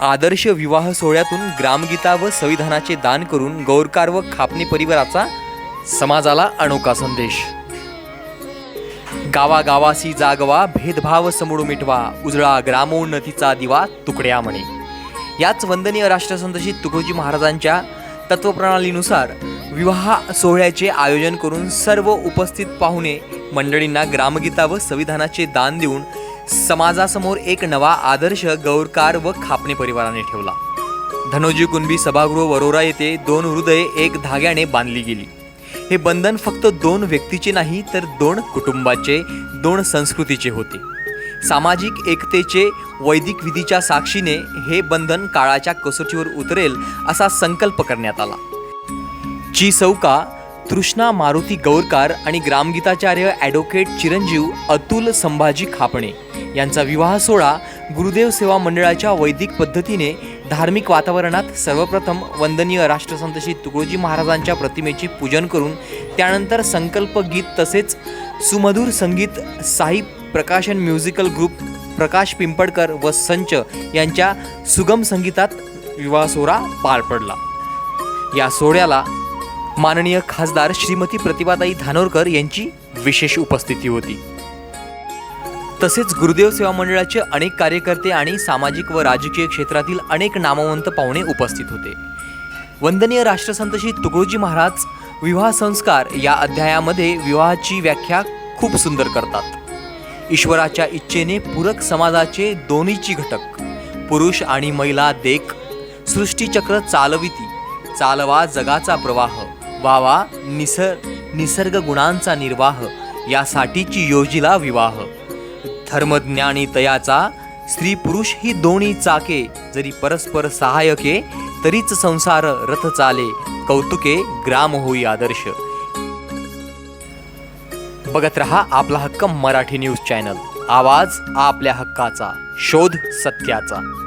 आदर्श विवाह सोहळ्यातून ग्रामगीता व संविधानाचे दान करून गौरकार व खापणे परिवाराचा समाजाला अनोखा संदेश. गावागावासी जागवा भेदभाव समोर मिटवा उजळा ग्रामोन्नतीचा दिवा तुकड्या म्हणे याच वंदनीय राष्ट्रसंतशी तुकोजी तुकडोजी महाराजांच्या तत्वप्रणालीनुसार विवाह सोहळ्याचे आयोजन करून सर्व उपस्थित पाहुणे मंडळींना ग्रामगीता व संविधानाचे दान देऊन समाजासमोर एक नवा आदर्श गौरकार व खापणे परिवाराने ठेवला. धनोजी कुणबी सभागृह वरोरा येथे दोन हृदये एक धाग्याने बांधली गेली. हे बंधन फक्त दोन व्यक्तीचे नाही तर दोन कुटुंबाचे दोन संस्कृतीचे होते. सामाजिक एकतेचे वैदिक विधीच्या साक्षीने हे बंधन काळाच्या कसोटीवर उतरेल असा संकल्प करण्यात आला. ची सौका तृष्णा मारुती गौरकार आणि ग्रामगीताचार्य ॲडव्होकेट चिरंजीव अतुल संभाजी खापणे यांचा विवाह सोहळा गुरुदेव सेवा मंडळाच्या वैदिक पद्धतीने धार्मिक वातावरणात सर्वप्रथम वंदनीय राष्ट्रसंत श्री तुकडोजी महाराजांच्या प्रतिमेचे पूजन करून त्यानंतर संकल्प गीत तसेच सुमधुर संगीत साई प्रकाशन म्युझिकल ग्रुप प्रकाश पिंपडकर व संच यांच्या सुगम संगीतात विवाह सोहळा पार पडला. या सोहळ्याला माननीय खासदार श्रीमती प्रतिभाताई धानोरकर यांची विशेष उपस्थिती होती. तसेच गुरुदेव सेवा मंडळाचे अनेक कार्यकर्ते आणि सामाजिक व राजकीय क्षेत्रातील अनेक नामवंत पाहुणे उपस्थित होते. वंदनीय राष्ट्रसंत श्री तुकडोजी महाराज विवाह संस्कार या अध्यायामध्ये विवाहाची व्याख्या खूप सुंदर करतात. ईश्वराच्या इच्छेने पूरक समाजाचे दोन्हीची घटक पुरुष आणि महिला देख सृष्टीचक्र चालविती चालवा जगाचा प्रवाह वावा निसर निसर्ग गुणांचा निर्वाह यासाठीची योजिला विवाह. धर्मज्ञानी तयाचा स्त्री पुरुष ही दोन्ही चाके जरी परस्पर सहायके तरीच संसार रथ चाले. कौतुके ग्राम होई आदर्श. बघत रहा आपला हक्क मराठी न्यूज चॅनल. आवाज आपल्या हक्काचा शोध सत्याचा.